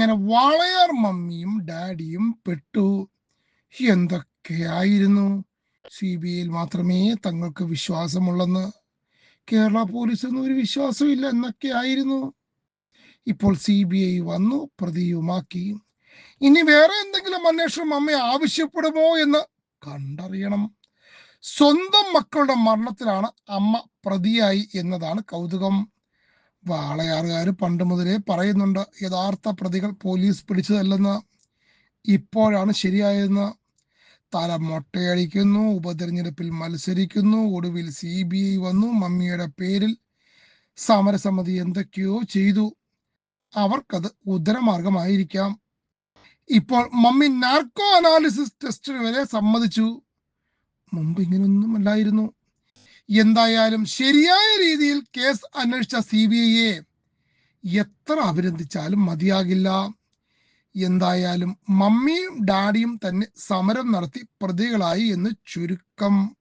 അങ്ങനെ വാളയാർ മമ്മിയും ഡാഡിയും പെട്ടു. എന്തൊക്കെയായിരുന്നു? സി ബി ഐയിൽ മാത്രമേ തങ്ങൾക്ക് വിശ്വാസമുള്ളെന്ന്. കേരള പോലീസൊന്നും ഒരു വിശ്വാസമില്ല എന്നൊക്കെയായിരുന്നു. ഇപ്പോൾ സി ബി ഐ വന്നു പ്രതിയുമാക്കി. ഇനി വേറെ എന്തെങ്കിലും അന്വേഷണം അമ്മ ആവശ്യപ്പെടുമോ എന്ന് കണ്ടറിയണം. സ്വന്തം മക്കളുടെ മരണത്തിലാണ് അമ്മ പ്രതിയായി എന്നതാണ് കൗതുകം. വാളയാറുകാർ പണ്ട് മുതലേ പറയുന്നുണ്ട് യഥാർത്ഥ പ്രതികൾ പോലീസ് പിടിച്ചതല്ലെന്ന്. ഇപ്പോഴാണ് ശരിയായതെന്ന്. തല മൊട്ടയടിക്കുന്നു ഉപതെരഞ്ഞെടുപ്പിൽ മത്സരിക്കുന്നു ഒടുവിൽ സി ബി ഐ വന്നു മമ്മിയുടെ പേരിൽ സമരസമിതി എന്തൊക്കെയോ ചെയ്തു. അവർക്കത് ഉദരമാർഗമായിരിക്കാം ഇപ്പോൾ മമ്മി നാർക്കോ അനാലിസിസ് ടെസ്റ്റിന് വരെ സമ്മതിച്ചു. മുമ്പ് ഇങ്ങനൊന്നും അല്ലായിരുന്നു എന്തായാലും ശരിയായ രീതിയിൽ കേസ് അന്വേഷിച്ച സി ബി ഐയെ എത്ര അഭിനന്ദിച്ചാലും മതിയാകില്ല. എന്തായാലും മമ്മിയും ഡാഡിയും തന്നെ സമരം നടത്തി പ്രതികളായി എന്ന് ചുരുക്കം.